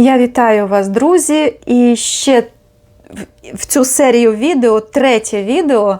Я вітаю вас, друзі, і ще в- цю серію відео, третє відео.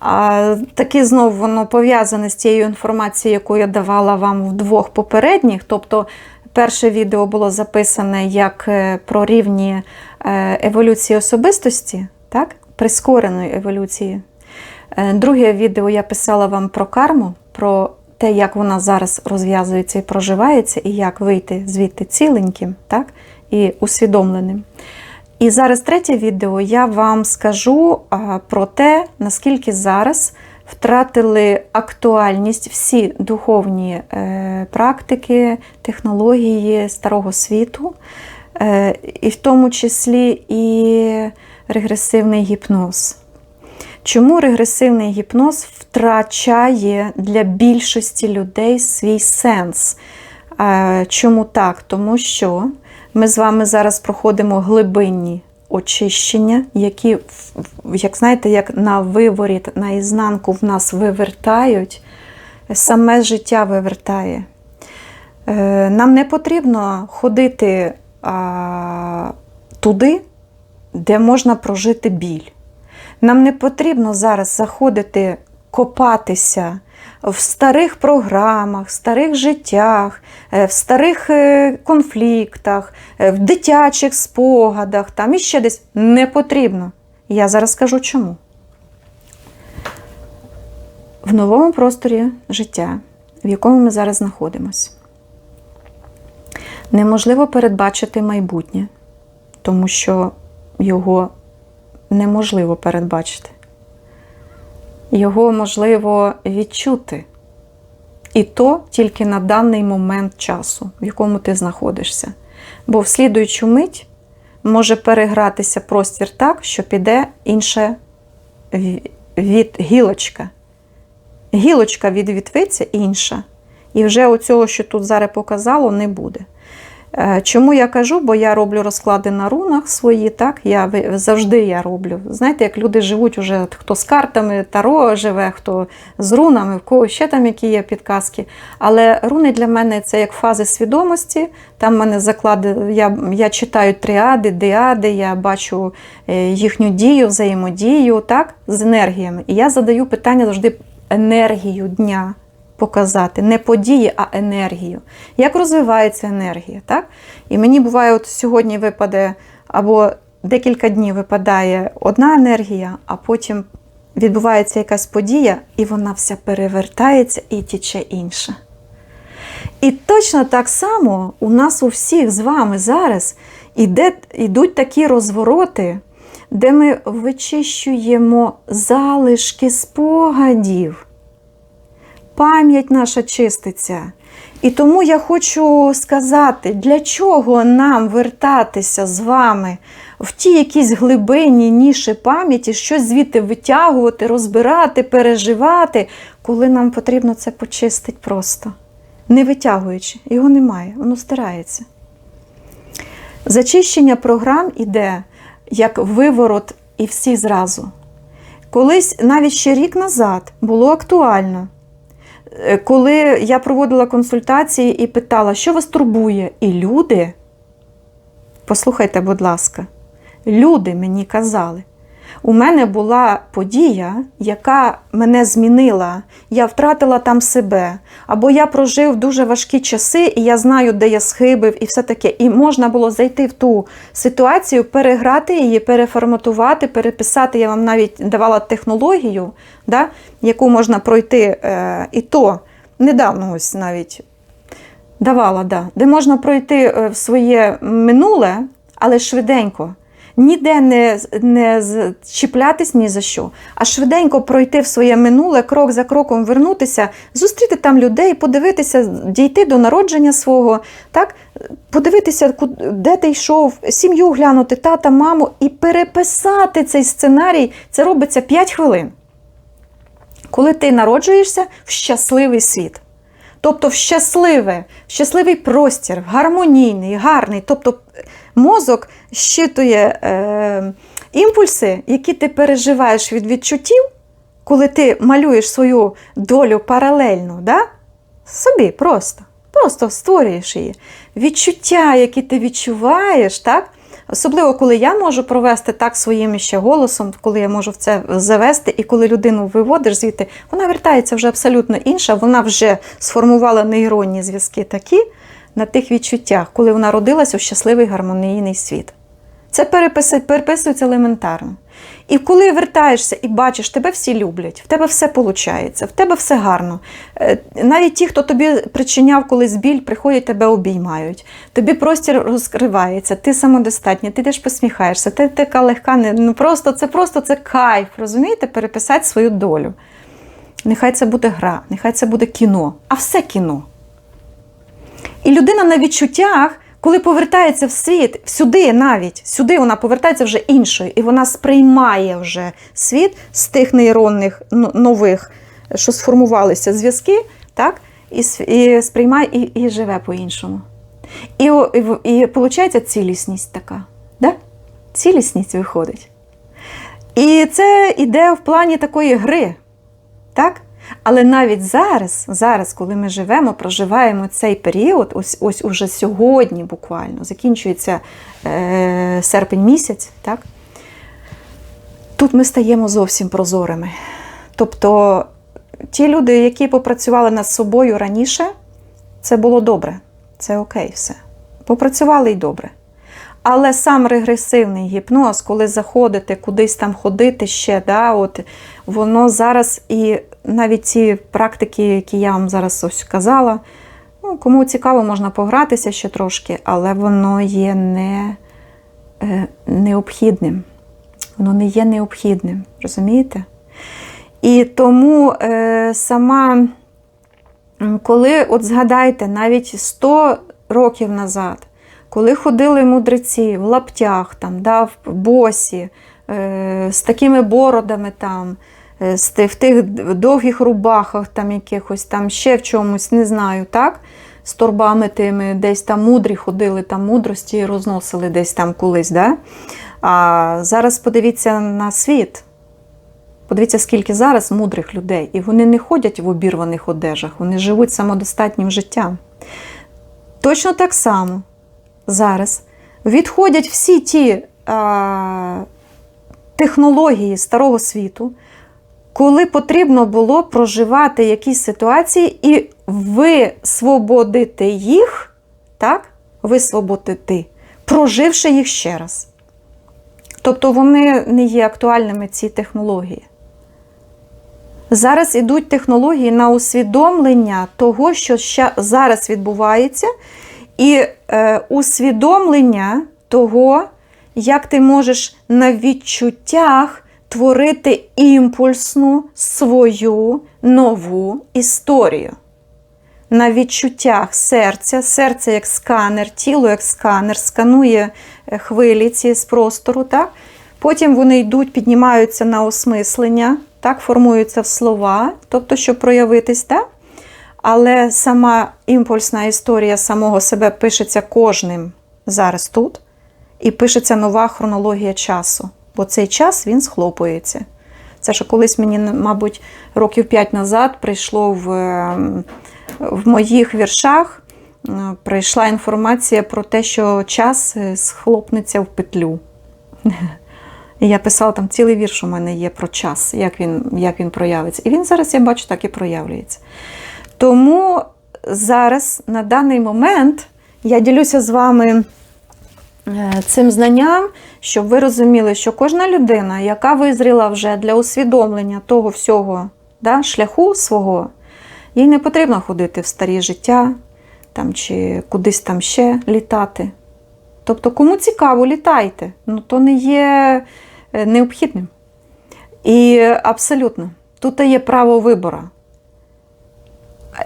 А, таки знову воно пов'язане з тією інформацією, яку я давала вам в двох попередніх. Тобто, перше відео було записане як е, про рівні е, еволюції особистості, так? прискореної еволюції. Е, Друге відео я писала вам про карму, про те, як вона зараз розв'язується і проживається, і як вийти звідти ціленьким, так? І усвідомленим. І зараз третє відео я вам скажу про те, наскільки зараз втратили актуальність всі духовні е, практики, технології старого світу, е, і в тому числі і регресивний гіпноз. Чому регресивний гіпноз втрачає для більшості людей свій сенс? Е, Чому так? Тому що ми з вами зараз проходимо глибинні очищення, які, як знаєте, як на виворіт, на ізнанку в нас вивертають, саме життя вивертає. Е, Нам не потрібно ходити а, туди, де можна прожити біль. Нам не потрібно зараз заходити, копатися в старих програмах, в старих життях, е, в старих е, конфліктах, е, в дитячих спогадах, там і ще десь не потрібно. Я зараз скажу чому. В новому просторі життя, в якому ми зараз знаходимося, неможливо передбачити майбутнє, тому що його неможливо передбачити. Його можливо відчути. І то тільки на даний момент часу, в якому ти знаходишся. Бо в слідуючу мить може перегратися простір так, що піде інша ві- від гілочка. Гілочка відвітвиться інша. І вже оцього, що тут зараз показало, не буде. Е, Чому я кажу? Бо я роблю розклади на рунах свої, так? Я завжди я роблю. Знаєте, як люди живуть уже, хто з картами Таро живе, хто з рунами, в кого ще там які є підказки. Але руни для мене це як фази свідомості. Там в мене заклади, я, я читаю тріади, діади, я бачу е, їхню дію, взаємодію, так, з енергіями. І я задаю питання завжди енергію дня показати, не події, а енергію. Як розвивається енергія, так? І мені буває, от сьогодні випаде або декілька днів випадає одна енергія, а потім відбувається якась подія, і вона вся перевертається і тіче інша. І точно так само у нас у всіх з вами зараз іде, йдуть такі розвороти, де ми вичищуємо залишки спогадів пам'ять наша чиститься. І тому я хочу сказати, для чого нам вертатися з вами в ті якісь глибинні ніші пам'яті, щось звідти витягувати, розбирати, переживати, коли нам потрібно це почистити просто. Не витягуючи, його немає, воно стирається. Зачищення програм іде як виворот і всі зразу. Колись навіть ще рік назад було актуально. Е, Коли я проводила консультації і питала, що вас турбує, і люди, послухайте, будь ласка, люди мені казали, у мене була подія, яка мене змінила, я втратила там себе, або я прожив дуже важкі часи, і я знаю, де я схибив, і все таке. І можна було зайти в ту ситуацію, переграти її, переформатувати, переписати. Я вам навіть давала технологію, да, яку можна пройти, е, і то недавно ось навіть давала, да, де можна пройти е, в своє минуле, але швиденько. Ніде не, не чіплятись ні за що, а швиденько пройти в своє минуле, крок за кроком вернутися, зустріти там людей, подивитися, дійти до народження свого, так? подивитися, де ти йшов, сім'ю глянути, тата, маму, і переписати цей сценарій. Це робиться 5 хвилин коли ти народжуєшся в щасливий світ. Тобто в щасливе, в щасливий простір, в гармонійний, гарний. Тобто мозок щитує е, імпульси, які ти переживаєш від відчуттів, коли ти малюєш свою долю паралельно, да? собі просто. просто створюєш її. Відчуття, які ти відчуваєш, так? Особливо, коли я можу провести так своїм ще голосом, коли я можу в це завести, і коли людину виводиш звідти, вона вертається вже абсолютно інша, вона вже сформувала нейронні зв'язки такі на тих відчуттях, коли вона родилася у щасливий гармонійний світ. Це переписується елементарно. І коли вертаєшся і бачиш, тебе всі люблять, в тебе все виходить, в тебе все гарно. Е, Навіть ті, хто тобі причиняв колись біль, приходять тебе обіймають. Тобі простір розкривається, ти самодостатня, ти теж посміхаєшся, ти така легка, не- ну просто це просто це кайф, розумієте, переписати свою долю. Нехай це буде гра, нехай це буде кіно, а все кіно. І людина на відчуттях, коли повертається в світ, сюди навіть, сюди вона повертається вже іншою, і вона сприймає вже світ з тих нейронних ну, нових, що сформувалися зв'язки, так? І, і сприймає і, і живе по-іншому. І, і, і виходить цілісність така. Да? Цілісність виходить. І це йде в плані такої гри. Так? Але навіть зараз, зараз, коли ми живемо, проживаємо цей період, ось ось уже сьогодні буквально закінчується е, серпень місяць, так? тут ми стаємо зовсім прозорими. Тобто ті люди, які попрацювали над собою раніше, це було добре, це окей, все. Попрацювали й добре. Але сам регресивний гіпноз, коли заходите кудись там ходити ще, да, от, воно зараз і навіть ці практики, які я вам зараз ось казала, ну, кому цікаво, можна погратися ще трошки, але воно є не, е, необхідним. Воно не є необхідним, розумієте? І тому е, сама, коли от згадайте, навіть 100 років назад, коли ходили мудреці в лаптях, там, да, в босі, е, з такими бородами, там, в тих довгих рубахах, там, якихось, там, ще в чомусь, не знаю, так? з торбами тими, десь там мудрі ходили, там мудрості розносили десь там колись. Да? А зараз подивіться на світ. Подивіться, скільки зараз мудрих людей, і вони не ходять в обірваних одежах, вони живуть самодостатнім життям. Точно так само зараз відходять всі ті а, технології старого світу, коли потрібно було проживати якісь ситуації і висвободити їх, так? Висвободити, проживши їх ще раз. Тобто вони не є актуальними ці технології. Зараз ідуть технології на усвідомлення того, що ща- зараз відбувається, і е, усвідомлення того, як ти можеш на відчуттях творити імпульсну свою нову історію. На відчуттях серця, серце як сканер, тіло як сканер, сканує е, хвилі ці з простору. Так? Потім вони йдуть, піднімаються на осмислення, так, формуються в слова, тобто, щоб проявитись. Так? Але сама імпульсна історія самого себе пишеться кожним зараз тут, і пишеться нова хронологія часу, бо цей час він схлопується. Це що колись мені, мабуть, років 5 назад прийшло в, ем, в моїх віршах, е, прийшла інформація про те, що час е, схлопнеться в петлю. І я писала там цілий вірш у мене є про час, як він, як він проявиться. І він зараз, я бачу, так і проявлюється. Тому зараз, на даний момент, я ділюся з вами е, цим знанням, щоб ви розуміли, що кожна людина, яка визріла вже для усвідомлення того всього да, шляху свого, їй не потрібно ходити в старі життя там, чи кудись там ще літати. Тобто, кому цікаво, літайте. Ну, то не є е, необхідним. І абсолютно, тут є право вибору.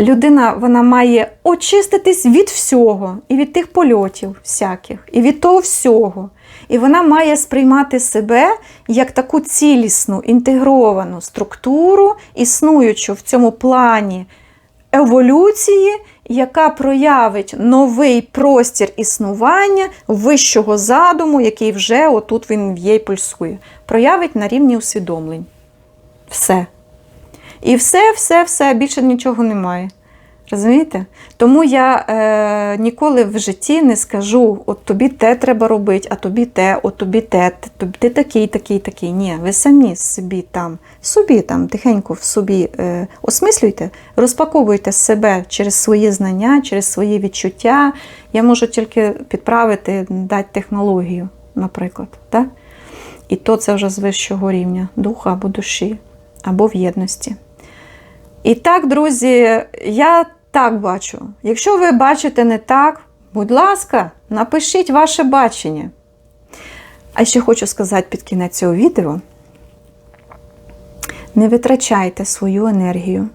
Людина вона має очиститись від всього, і від тих польотів всяких, і від того всього. І вона має сприймати себе як таку цілісну, інтегровану структуру, існуючу в цьому плані еволюції, яка проявить новий простір існування вищого задуму, який вже отут він є і пульсує. Проявить на рівні усвідомлень. Все. І все, все, все, більше нічого немає. Розумієте? Тому я е, ніколи в житті не скажу, от тобі те треба робити, а тобі те, от тобі те, тобі ти такий, такий, такий. Ні, ви самі собі там, собі там тихенько в собі е, осмислюйте, розпаковуйте себе через свої знання, через свої відчуття. Я можу тільки підправити, дати технологію, наприклад. Так? І то це вже з вищого рівня духа або душі, або в єдності. І так, друзі, я так бачу. Якщо ви бачите не так, будь ласка, напишіть ваше бачення. А ще хочу сказати під кінець цього відео: не витрачайте свою енергію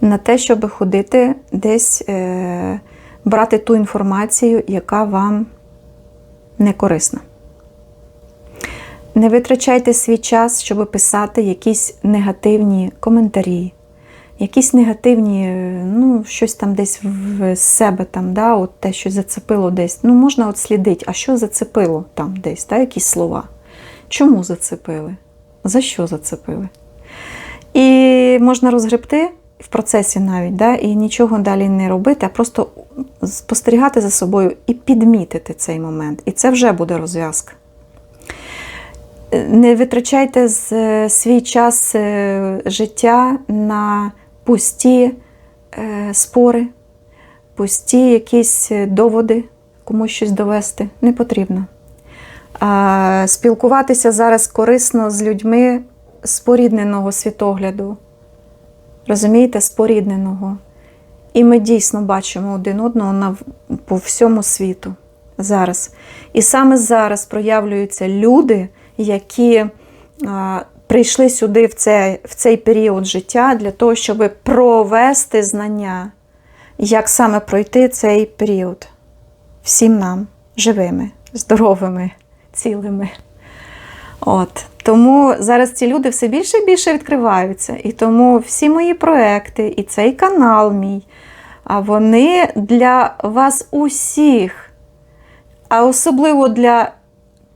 на те, щоб ходити десь е, брати ту інформацію, яка вам не корисна. Не витрачайте свій час, щоб писати якісь негативні коментарі, якісь негативні, е, ну, щось там десь в себе, там, да, от те, що зацепило десь. Ну, можна от слідити, а що зацепило там десь, да, якісь слова. Чому зацепили? За що зацепили? І можна розгребти в процесі навіть, да, і нічого далі не робити, а просто спостерігати за собою і підмітити цей момент. І це вже буде розв'язка. Не витрачайте е, свій час е, життя на пусті е, спори, пусті якісь доводи, комусь щось довести. Не потрібно. Спілкуватися зараз корисно з людьми спорідненого світогляду. Розумієте, спорідненого. І ми дійсно бачимо один одного на, по всьому світу зараз. І саме зараз проявлюються люди, які а, прийшли сюди в цей, в цей період життя для того, щоб провести знання, як саме пройти цей період всім нам живими, здоровими, цілими. От. Тому зараз ці люди все більше і більше відкриваються. І тому всі мої проекти, і цей канал мій, вони для вас усіх, а особливо для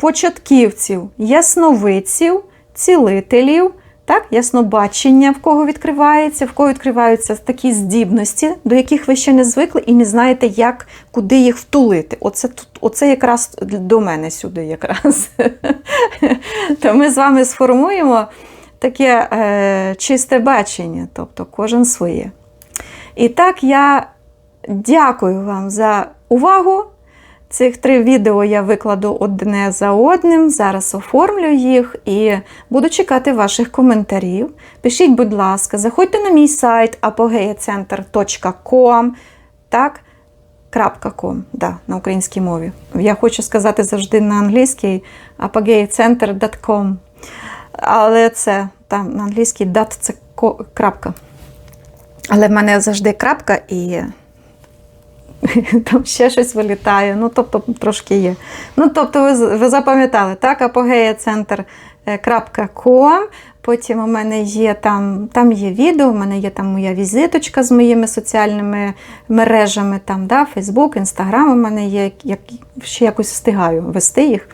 початківців, ясновидців, цілителів, так, яснобачення, в кого відкривається, в кого відкриваються такі здібності, до яких ви ще не звикли і не знаєте, як, куди їх втулити. Оце, тут- оце якраз до мене сюди якраз. То ми з вами сформуємо таке е, чисте бачення, тобто кожен своє. І так я дякую вам за увагу. Цих три відео я викладу одне за одним. Зараз оформлю їх і буду чекати ваших коментарів. Пишіть, будь ласка, заходьте на мій сайт apogeacenter.com, так, .com, да, на українській мові. Я хочу сказати завжди на англійській apogeacenter.com. Але це там на англійській дат це ко- крапка. Але в мене завжди крапка і там ще щось вилітає. Ну, тобто, трошки є. Ну, тобто, ви, ви запам'ятали, так, apogeacenter.com. Потім у мене є там, там є відео, у мене є там моя візиточка з моїми соціальними мережами, там, да, Facebook, Instagram у мене є, як, ще якось встигаю вести їх.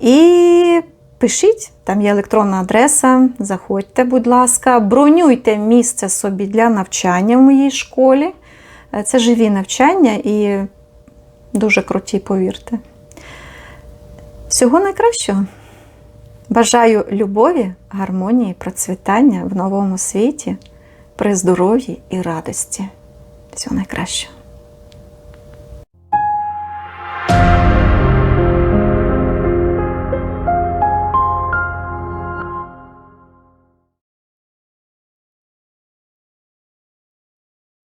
І пишіть, там є електронна адреса, заходьте, будь ласка, бронюйте місце собі для навчання в моїй школі. Е, Це живі навчання і дуже круті, повірте. Всього найкращого. Бажаю любові, гармонії, процвітання в новому світі, при здоров'ї і радості. Всього найкращого.